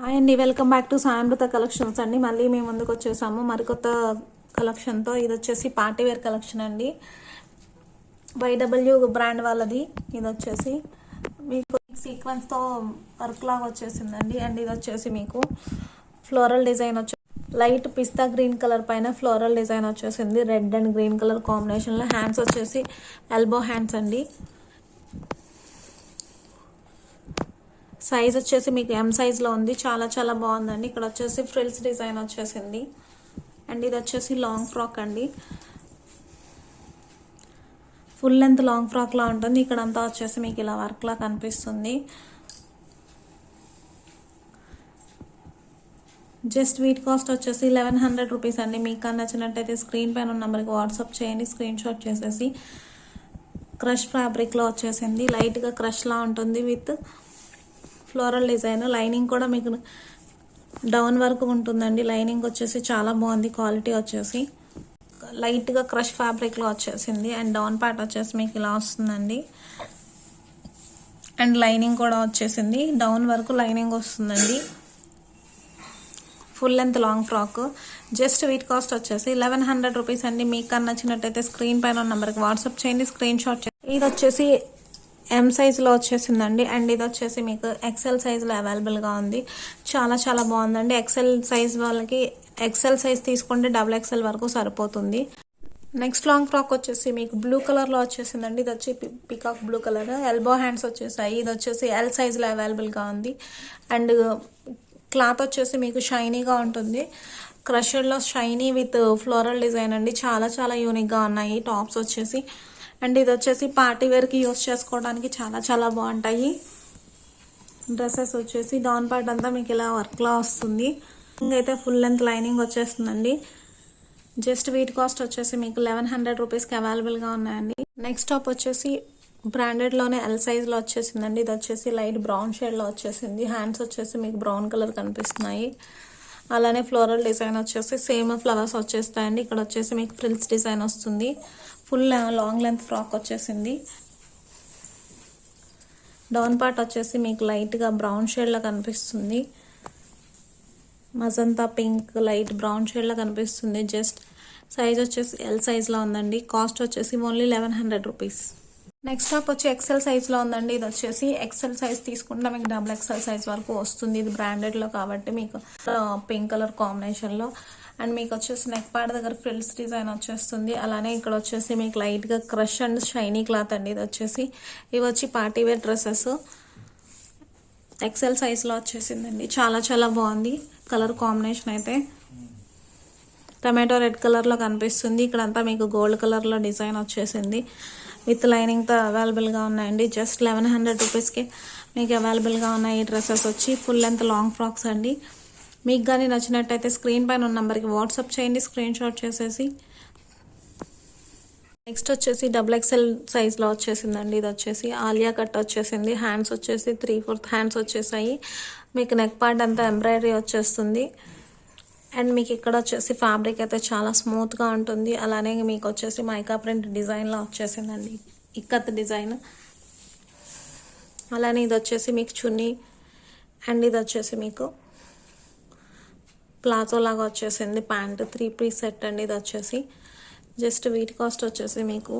Hi అండి. Welcome back to Sayamrutha collections అండి. మళ్ళీ మేము ముందుకు వచ్చేసాము. మరికొత్త కలెక్షన్తో ఇది వచ్చేసి పార్టీ వేర్ కలెక్షన్ అండి. వైడబ్ల్యూ బ్రాండ్ వాళ్ళది. ఇది వచ్చేసి మీకు సీక్వెన్స్తో వర్క్ లాగా వచ్చేసిందండి. అండ్ ఇది వచ్చేసి మీకు ఫ్లోరల్ డిజైన్ వచ్చే లైట్ పిస్తా గ్రీన్ కలర్ పైన ఫ్లోరల్ డిజైన్ వచ్చేసింది. రెడ్ అండ్ గ్రీన్ కలర్ కాంబినేషన్లో హ్యాండ్స్ వచ్చేసి ఎల్బో హ్యాండ్స్ అండి. సైజ్ వచ్చేసి మీకు ఎం సైజ్లో ఉంది. చాలా చాలా బాగుందండి. ఇక్కడ వచ్చేసి ఫ్రిల్స్ డిజైన్ వచ్చేసింది. అండ్ ఇది వచ్చేసి లాంగ్ ఫ్రాక్ అండి. ఫుల్ లెంత్ లాంగ్ ఫ్రాక్లా ఉంటుంది. ఇక్కడ అంతా వచ్చేసి మీకు ఇలా వర్క్లా కనిపిస్తుంది. జస్ట్ వీట్ కాస్ట్ వచ్చేసి లెవెన్ హండ్రెడ్ రూపీస్ అండి. మీకు నచ్చినట్టయితే స్క్రీన్ పైన ఉన్న నెంబర్కి వాట్సాప్ చేయండి. స్క్రీన్ షాట్ చేసేసి. క్రష్ ఫ్యాబ్రిక్లో వచ్చేసింది. లైట్గా క్రష్లా ఉంటుంది విత్ ఫ్లోరల్ డిజైన్ లైనింగ్ కూడా మీకు డౌన్ వరకు ఉంటుందండి. లైనింగ్ వచ్చేసి చాలా బాగుంది క్వాలిటీ వచ్చేసి. లైట్గా క్రష్ ఫ్యాబ్రిక్లో వచ్చేసింది. అండ్ డౌన్ పార్ట్ వచ్చేసి మీకు ఇలా వస్తుందండి. అండ్ లైనింగ్ కూడా వచ్చేసింది. డౌన్ వరకు లైనింగ్ వస్తుందండి. Full length long frock. Just with cost వచ్చేసి లెవెన్ హండ్రెడ్ రూపీస్ అండి. మీకు నచ్చినట్టయితే స్క్రీన్ పైన నెంబర్కి వాట్సాప్ చేయండి. స్క్రీన్ షాట్ ఇది వచ్చేసి ఎం సైజులో వచ్చేసిందండి. అండ్ ఇది వచ్చేసి మీకు ఎక్సెల్ సైజులో అవైలబుల్గా ఉంది. చాలా చాలా బాగుందండి. ఎక్సెల్ సైజ్ వాళ్ళకి ఎక్సెల్ సైజ్ తీసుకుంటే డబుల్ ఎక్సెల్ వరకు సరిపోతుంది. నెక్స్ట్ లాంగ్ ఫ్రాక్ వచ్చేసి మీకు బ్లూ కలర్లో వచ్చేసిందండి. ఇది వచ్చి peacock blue colour elbow hands వచ్చేసాయి. ఇది వచ్చేసి ఎల్ సైజులో అవైలబుల్గా ఉంది. అండ్ క్లాత్ వచ్చేసి మీకు షైనీగా ఉంటుంది. క్రషర్లో షైనీ విత్ ఫ్లోరల్ డిజైన్ అండి. చాలా చాలా యూనిక్గా ఉన్నాయి. టాప్స్ వచ్చేసి అండ్ ఇది వచ్చేసి పార్టీ వేర్కి యూస్ చేసుకోవడానికి చాలా చాలా బాగుంటాయి. డ్రెస్సెస్ వచ్చేసి డౌన్ పార్ట్ అంతా మీకు ఇలా వర్క్లా వస్తుంది. ఇంకైతే ఫుల్ లెంత్ లైనింగ్ వచ్చేస్తుందండి. జస్ట్ వీట్ కాస్ట్ వచ్చేసి మీకు లెవెన్ హండ్రెడ్ రూపీస్కి అవైలబుల్గా ఉన్నాయండి. నెక్స్ట్ టాప్ వచ్చేసి బ్రాండెడ్లోనే ఎల్ సైజ్లో వచ్చేసిందండి. ఇది వచ్చేసి లైట్ బ్రౌన్ షేడ్లో వచ్చేసింది. హ్యాండ్స్ వచ్చేసి మీకు బ్రౌన్ కలర్ కనిపిస్తున్నాయి. అలానే ఫ్లోరల్ డిజైన్ వచ్చేసి సేమ్ ఫ్లవర్స్ వచ్చేస్తాయండి. ఇక్కడ వచ్చేసి మీకు ఫ్రిల్స్ డిజైన్ వస్తుంది. ఫుల్ లాంగ్ లెంత్ ఫ్రాక్ వచ్చేసింది. డౌన్ పార్ట్ వచ్చేసి మీకు లైట్గా బ్రౌన్ షేడ్లో కనిపిస్తుంది. మజంతా పింక్ లైట్ బ్రౌన్ షేడ్లో కనిపిస్తుంది. జస్ట్ సైజ్ వచ్చేసి ఎల్ సైజ్లో ఉందండి. కాస్ట్ వచ్చేసి only eleven hundred rupees. Next top వచ్చి ఎక్సెల్ సైజ్లో ఉందండి. ఇది వచ్చేసి ఎక్సెల్ సైజ్ తీసుకుంటే మీకు డబుల్ ఎక్సెల్ సైజ్ వరకు వస్తుంది. ఇది బ్రాండెడ్లో కాబట్టి మీకు పింక్ కలర్ కాంబినేషన్లో అండ్ మీకు వచ్చేసి నెక్ పార్ట్ దగ్గర ఫ్రిల్స్ డిజైన్ వచ్చేస్తుంది. అలానే ఇక్కడ వచ్చేసి మీకు లైట్గా క్రష్ అండ్ షైనీ క్లాత్ అండి. ఇది వచ్చేసి ఇవి వచ్చి పార్టీ వేర్ డ్రెస్సెస్ ఎక్సెల్ సైజ్లో వచ్చేసిందండి. చాలా చాలా బాగుంది. కలర్ కాంబినేషన్ అయితే. టమాటో రెడ్ కలర్లో కనిపిస్తుంది. ఇక్కడంతా మీకు గోల్డ్ కలర్లో డిజైన్ వచ్చేసింది. విత్ లైనింగ్తో అవైలబుల్గా ఉన్నాయండి. జస్ట్ లెవెన్ హండ్రెడ్ రూపీస్కి మీకు అవైలబుల్గా ఉన్నాయి ఈ డ్రెస్సెస్ వచ్చి ఫుల్ లెంత్ లాంగ్ ఫ్రాక్స్ అండి. మీకు కానీ నచ్చినట్టయితే స్క్రీన్ పైన ఉన్న నెంబర్కి వాట్సాప్ చేయండి స్క్రీన్ షాట్ చేసేసి. నెక్స్ట్ వచ్చేసి డబుల్ ఎక్స్ఎల్ సైజ్లో వచ్చేసిందండి ఇది వచ్చేసి ఆలియా కట్ వచ్చేసింది హ్యాండ్స్ వచ్చేసి త్రీ ఫోర్త్ హ్యాండ్స్ వచ్చేసాయి. మీకు నెక్ పార్ట్ అంతా ఎంబ్రాయిడరీ వచ్చేస్తుంది. అండ్ మీకు ఇక్కడ వచ్చేసి ఫ్యాబ్రిక్ అయితే చాలా స్మూత్గా ఉంటుంది. అలానే మీకు వచ్చేసి మైకా ప్రింట్ డిజైన్లో వచ్చేసిందండి ఇక్కత్ డిజైన్. అలానే ఇది వచ్చేసి మీకు చున్నీ అండ్ ఇది వచ్చేసి మీకు ప్లాజో లాగా వచ్చేసింది ప్యాంట్ త్రీ పీస్ సెట్ అండి ఇది వచ్చేసి. జస్ట్ వీటి కాస్ట్ వచ్చేసి మీకు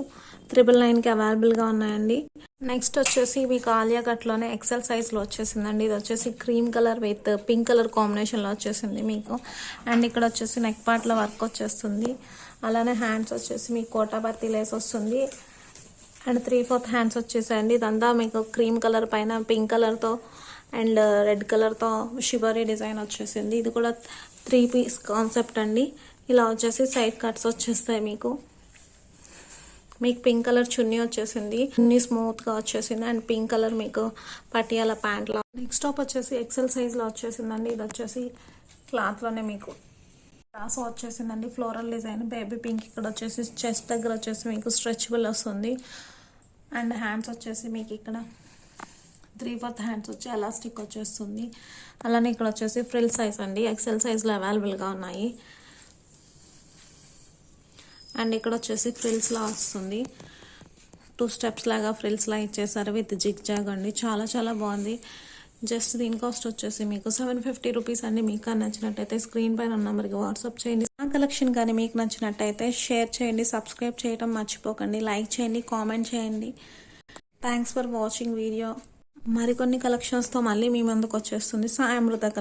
త్రిబుల్ నైన్కి అవైలబుల్గా ఉన్నాయండి. నెక్స్ట్ వచ్చేసి మీకు ఆలియా కట్లోనే ఎక్సెల్ సైజ్లో వచ్చేసిందండి. ఇది వచ్చేసి cream colour with pink colour కాంబినేషన్లో వచ్చేసింది మీకు. అండ్ ఇక్కడ వచ్చేసి నెక్ పార్ట్లో వర్క్ వచ్చేస్తుంది. అలానే హ్యాండ్స్ వచ్చేసి మీకు కోటాపర్తి లేస్ వస్తుంది. అండ్ త్రీ ఫోర్త్ హ్యాండ్స్ వచ్చేసాయండి. ఇదంతా మీకు క్రీమ్ కలర్ పైన పింక్ కలర్తో అండ్ uh, రెడ్ కలర్తో షిబరీ డిజైన్ వచ్చేసింది. ఇది కూడా త్రీ పీస్ కాన్సెప్ట్ అండి. ఇలా వచ్చేసి సైడ్ కట్స్ వచ్చేస్తాయి మీకు. మీకు పింక్ కలర్ చున్నీ వచ్చేసింది. చున్నీ స్మూత్గా వచ్చేసింది. అండ్ పింక్ కలర్ మీకు పటియాల ప్యాంట్లో నెక్స్ట్ టాప్ వచ్చేసి ఎక్సెల్ సైజ్లో వచ్చేసిందండి. ఇది వచ్చేసి క్లాత్లోనే మీకు. రాసో వచ్చేసిందండి. ఫ్లోరల్ డిజైన్ బేబీ పింక్ ఇక్కడ వచ్చేసి చెస్ట్ దగ్గర వచ్చేసి మీకు స్ట్రెచబుల్ వస్తుంది. అండ్ హ్యాండ్స్ వచ్చేసి మీకు ఇక్కడ త్రీ ఫోర్త్ హ్యాండ్స్ వచ్చి ఎలాస్టిక్ వచ్చేస్తుంది. అలానే ఇక్కడ వచ్చేసి ఫ్రిల్ సైజ్ అండి. ఎక్సెల్ సైజ్లో అవైలబుల్గా ఉన్నాయి. అండ్ ఇక్కడ వచ్చేసి ఫ్రిల్స్లా వస్తుంది. టూ స్టెప్స్ లాగా ఫ్రిల్స్లా ఇచ్చేసారు విత్ జిగ్ జాగ్ అండి. చాలా చాలా బాగుంది. జస్ట్ దీని కాస్ట్ వచ్చేసి మీకు సెవెన్ ఫిఫ్టీ రూపీస్ అండి. మీకు నచ్చినట్టయితే స్క్రీన్ పైన ఉన్న నెంబర్కి వాట్సాప్ చేయండి. నా కలెక్షన్ కానీ మీకు నచ్చినట్టయితే షేర్ చేయండి. సబ్స్క్రైబ్ చేయడం మర్చిపోకండి. లైక్ చేయండి. కామెంట్ చేయండి. థ్యాంక్స్ ఫర్ వాచింగ్ వీడియో మరికొన్ని కలెక్షన్స్తో మళ్ళీ మీ ముందుకు వచ్చేస్తుంది. సాయి అమృత కలెక్షన్